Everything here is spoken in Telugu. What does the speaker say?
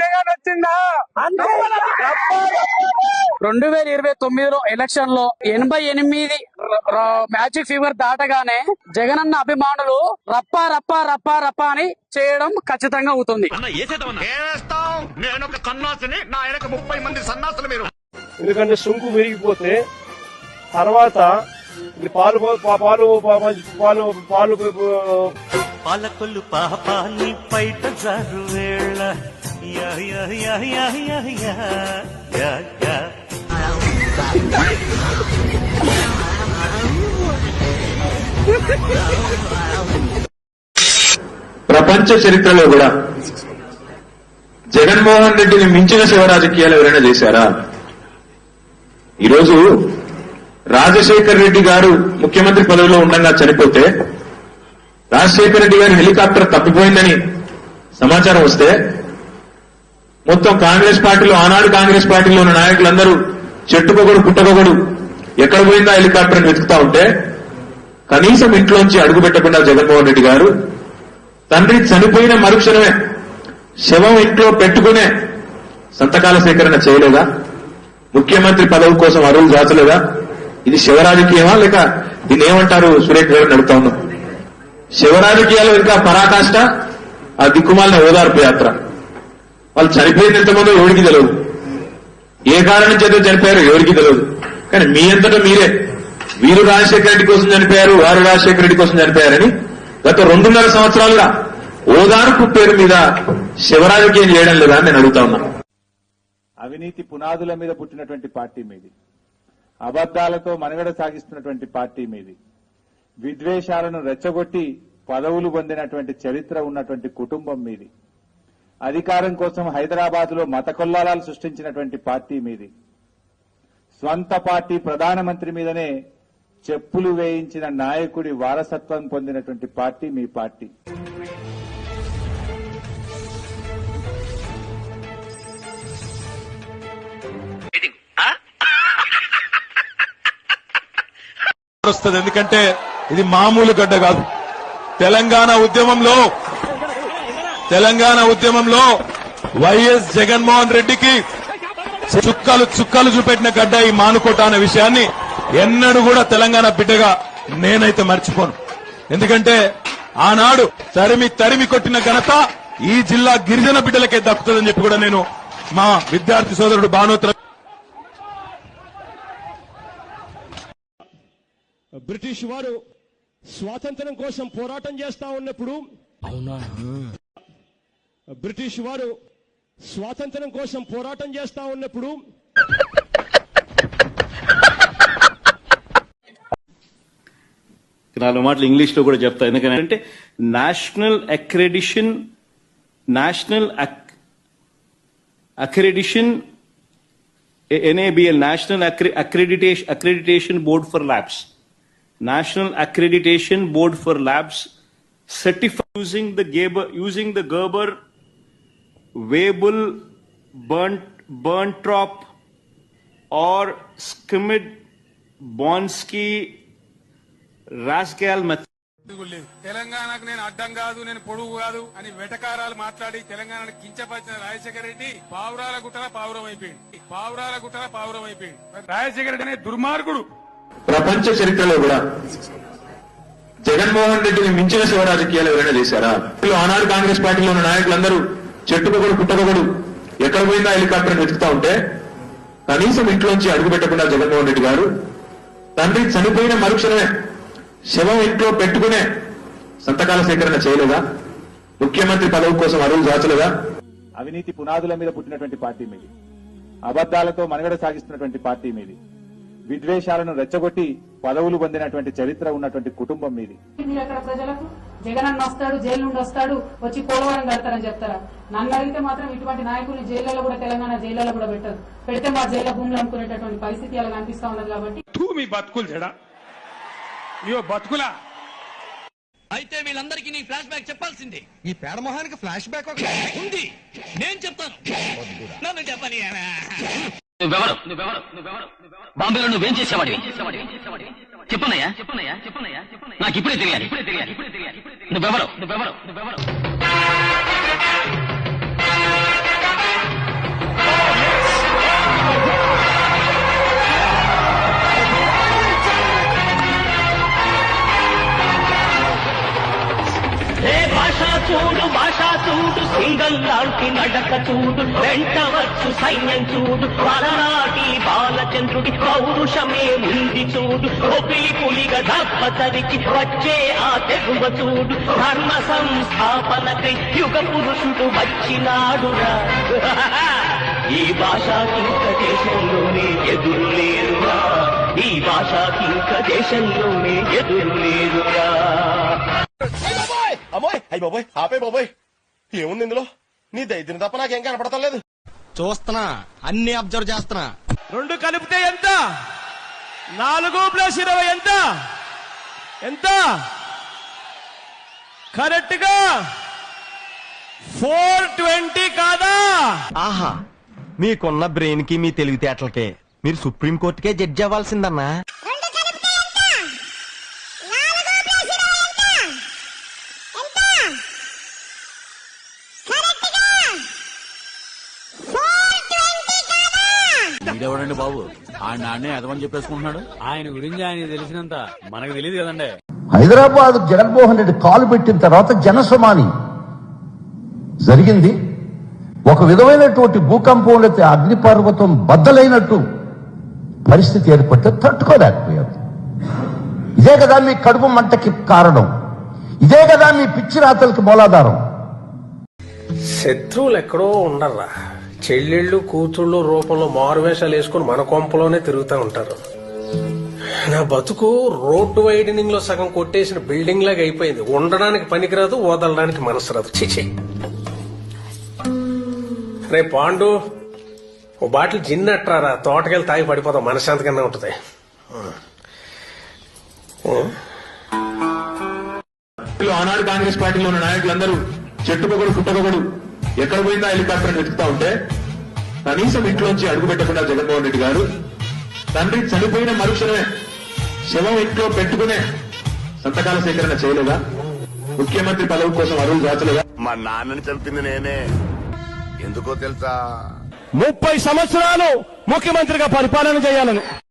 జగన్ వచ్చిందా రెండు వేల ఇరవై తొమ్మిదిలో ఎలక్షన్లో ఎనభై ఎనిమిది మ్యాజిక్ ఫీవర్ దాటగానే జగనన్న అభిమానులు రప్ప రప్ప రప్ప రప్ప అని చేయడం ఖచ్చితంగా అవుతుంది. ఏస్తాం నేను ఒక కన్నాసిని నా వెనక ముప్పై మంది సన్నాసులు మీరు. ఎందుకంటే సుంకు విరిగిపోతే తర్వాత పాలు పాలు పాలు పాలు పాలకొల్లు పాపాన్ని పైట జారు వేళ ప్రపంచ చరిత్రలో కూడా జగన్మోహన్ రెడ్డిని మించిన శివ రాజకీయాలు ఎవరైనా చేశారా? ఈరోజు రాజశేఖర్ రెడ్డి గారు ముఖ్యమంత్రి పదవిలో ఉండగా చనిపోతే రాజశేఖర్ రెడ్డి గారి హెలికాప్టర్ తప్పిపోయిందని సమాచారం వస్తే మొత్తం కాంగ్రెస్ పార్టీలో ఆనాడు కాంగ్రెస్ పార్టీలో ఉన్న నాయకులందరూ చెట్టుకొకడు పుట్టకొకడు ఎక్కడ పోయిందా హెలికాప్టర్ వెతుకుతా ఉంటే కనీసం ఇంట్లోంచి అడుగు పెట్టకుండా జగన్మోహన్ రెడ్డి గారు తండ్రి చనిపోయిన మరుక్షణమే శవం ఇంట్లో పెట్టుకునే సంతకాల సేకరణ చేయలేదా? ముఖ్యమంత్రి పదవి కోసం అరువులు దాచలేదా? ఇది శివరాజకీయమా లేక దీన్ని ఏమంటారు సురేఖ గారు నడుపుతా ఉన్నాం. శివరాజకీయాలు ఇంకా పరాకాష్ట? ఆ దిక్కుమాలిన ఓదార్పు యాత్ర. వాళ్ళు చనిపోయింది ఎంతమందో ఎవరికి తెలియదు ఏ కారణం చేత చనిపోయారు ఎవరికి తెలియదు కానీ మీ అంతటా మీరే. వీరు రాజశేఖర రెడ్డి కోసం చనిపోయారు వారు రాజశేఖర రెడ్డి కోసం చనిపోయారని గత రెండున్నర సంవత్సరాలుగా ఓదార్పు పేరు మీద శివరాజకీయం చేయడం లేదా అని నేను అడుగుతా ఉన్నాను అవినీతి పునాదుల మీద పుట్టినటువంటి పార్టీ మీది. అబద్దాలతో మనుగడ సాగిస్తున్నటువంటి పార్టీ మీది. విద్వేషాలను రెచ్చగొట్టి పదవులు పొందినటువంటి చరిత్ర ఉన్నటువంటి కుటుంబం మీది. అధికారం కోసం హైదరాబాద్లో మతకొల్లాలాలు సృష్టించినటువంటి పార్టీ మీది. స్వంత పార్టీ ప్రధానమంత్రి మీదనే చెప్పులు వేయించిన నాయకుడి వారసత్వం పొందినటువంటి పార్టీ మీ పార్టీ. వస్తుంది. ఎందుకంటే ఇది మామూలు గడ్డ కాదు. తెలంగాణ ఉద్యమంలో తెలంగాణ ఉద్యమంలో వైఎస్ జగన్మోహన్ రెడ్డికి చుక్కలు చుక్కలు చూపెట్టిన గడ్డ ఈ మానుకోట అనే విషయాన్ని ఎన్నడూ కూడా తెలంగాణ బిడ్డగా నేనైతే మర్చిపోను. ఎందుకంటే ఆనాడు తరిమి తరిమి కొట్టిన ఘనత ఈ జిల్లా గిరిజన బిడ్డలకే దక్కుతుందని చెప్పి కూడా నేను మా విద్యార్థి సోదరుడు భానోత్ర బ్రిటిష్ వారు స్వాతంత్రం కోసం పోరాటం చేస్తా ఉన్నప్పుడు బ్రిటిష్ వారు స్వాతంత్రం కోసం పోరాటం చేస్తా ఉన్నప్పుడు నాలుగు మాటలు ఇంగ్లీష్లో కూడా చెప్తా. ఎందుకంటే national accreditation national accreditation NABL national accreditation accreditation board for labs national accreditation board for labs certify using the Gerber, using the Gerber Weibull burnt Burntrop or Skimmed Bonsky Rascal method. తెలంగాణకు నేను అడ్డం కాదు నేను పొడుగు కాదు అని వెటకారాలు మాట్లాడి తెలంగాణను కించపరిచిన రాజశేఖర రెడ్డి పావురాల గుట్టల పావురం అయిపోయింది పావురాల గుట్టల పావురం అయిపోయింది రాజశేఖర రెడ్డి అనే దుర్మార్గుడు. ప్రపంచ చరిత్రలో కూడా జగన్మోహన్ రెడ్డిని మించిన శివ రాజకీయాలు ఎవరైనా చేశారా? ఆనాడు కాంగ్రెస్ పార్టీలో ఉన్న నాయకులందరూ చెట్టుకొకడు పుట్టకొకడు ఎక్కడ పోయిందా హెలికాప్టర్ వెతుకుతా ఉంటే కనీసం ఇంట్లోంచి అడుగు పెట్టకుండా జగన్మోహన్ రెడ్డి గారు తండ్రి చనిపోయిన మరుక్షణమే శవం ఇంట్లో పెట్టుకునే సంతకాల సేకరణ చేయలేదా? ముఖ్యమంత్రి పదవి కోసం అరువు దాచలేదా? అవినీతి పునాదుల మీద పుట్టినటువంటి పార్టీ మీది. అబద్దాలతో మనుగడ సాగిస్తున్నటువంటి పార్టీ మీది. విద్వేషాలను రెచ్చగొట్టి పదవులు పొందినటువంటి చరిత్ర ఉన్నటువంటి కుటుంబం మీది. మీరు అక్కడ ప్రజలకు జగన్ అన్న వస్తాడు జైలు నుండి వస్తాడు వచ్చి పోలవరం కడతారని చెప్తారా? నన్ను అడిగితే మాత్రం ఇటువంటి నాయకుల్ని జైళ్ళలో కూడా తెలంగాణ జైళ్ళలో కూడా పెట్టదు పెడితే మా జైల్లో భూములు అనుకునేటటువంటి పరిస్థితి అలా కనిపిస్తా ఉన్నది కాబట్టి. మీ బతుకులు చెడా? ఇయో బతుకులా? అయితే వీళ్ళందరికీ నీ ఫ్లాష్ బ్యాక్ చెప్పాల్సిందే. ఈ పేడమోహానికి ఫ్లాష్ బ్యాక్ ఉంది. నేను చెప్తాను. నన్ను చెప్పని నువ్వెవరు? నువ్వెవరు నువ్వెవరు బాంబేలో నువ్వేం చేసేవాడివి? చెప్పనయ్యా చెప్పనయ్యా చెప్పనయ్యా నాకు ఇప్పుడే తెలియాలి. ఇప్పుడే తెలియాలి ఇప్పుడే తెలియాలి నువ్వెవరు నువ్వెవరు నువ్వెవరు? ఏ భాష చూడు భాష చూడు సింగల్ లాంటి నడక చూడు వెంటవచ్చు సైన్యం చూడు పలనాటి బాలచంద్రుడి పౌరుషమే ఉంది చూడు ఒపిలి పులిగ దప్ప తరికి వచ్చే ఆ తెగువ చూడు ధర్మ సంస్థాపనకై యుగ పురుషుడు వచ్చినాడురా ఈ భాషకింక దేశంలోనే ఎదురు లేరురా ఈ భాషకింక దేశంలోనే ఎదురు లేరురా అయ్యి బాబోయ్ ఆపే బాబోయ్ ఏముంది ఇందులో? నీ దైద్యం తప్ప నాకేం కనపడతాం లేదు చూస్తున్నా అన్ని అబ్జర్వ్ చేస్తున్నా. రెండు కలిపితే ఎంత? నాలుగు ప్లస్ ఇరవై ఎంత? ఎంత? కరెక్ట్గా ఫోర్ ట్వంటీ కాదా? ఆహా మీకున్న బ్రెయిన్కి మీ తెలివితేటలకే. మీరు సుప్రీం కోర్టుకే జడ్జి అవ్వాల్సిందన్నా. వీడెవడండి బాబు? ఆయన నాన్నే ఎదవని చెప్పేసుకుంటున్నాడు? ఆయన గురించి ఆయన తెలిసినంత మనకు తెలియదు కదండి. హైదరాబాద్ జగన్మోహన్ రెడ్డి కాలు పెట్టిన తర్వాత జనసుమాని జరిగింది. ఒక విధమైనటువంటి భూకంపం లేకపోతే అగ్నిపర్వతం బద్దలైనట్టు పరిస్థితి ఏర్పడితే తట్టుకోలేకపోయారు. ఇదే కదా మీ కడుపు మంటకి కారణం. ఇదే కదా మీ పిచ్చి రాతలకి మూలాధారం. శత్రువులు ఎక్కడో ఉండర్రా. చెల్లెళ్ళు కూతుళ్ళు రూపంలో మారువేషాలు వేసుకుని మన కొంపలోనే తిరుగుతూ ఉంటారు. నా బతుకు రోడ్డు వైడనింగ్లో సగం కొట్టేసిన బిల్డింగ్ లాగా అయిపోయింది. ఉండడానికి పనికిరాదు వదలడానికి మనసు రాదు. చిచి రే పాండు ఓ బాటిల్ జిన్ అట్రారా? తోటకెళ్ళి తాగి పడిపోతాం మనశాంతికన్నా ఉంటుంది. ఆనాడు కాంగ్రెస్ పార్టీలో ఉన్న నాయకులందరూ చెట్టుకొకడు పుట్టకొకడు ఎక్కడ పోయిందా హెలికాప్టర్ వెతుకుతా ఉంటే కనీసం ఇంట్లోంచి అడుగు పెట్టకుండా జగన్మోహన్ రెడ్డి గారు తండ్రి చనిపోయిన మరుక్షణమే శవం ఇంట్లో పెట్టుకునే సంతకాల సేకరణ చేయలేదా? ముఖ్యమంత్రి పదవి కోసం అరువు దాచలేదా? మా నాన్నని చంపింది నేనే. ఎందుకో తెలుసా? ముప్పై సంవత్సరాలు ముఖ్యమంత్రిగా పరిపాలన చేయాలని.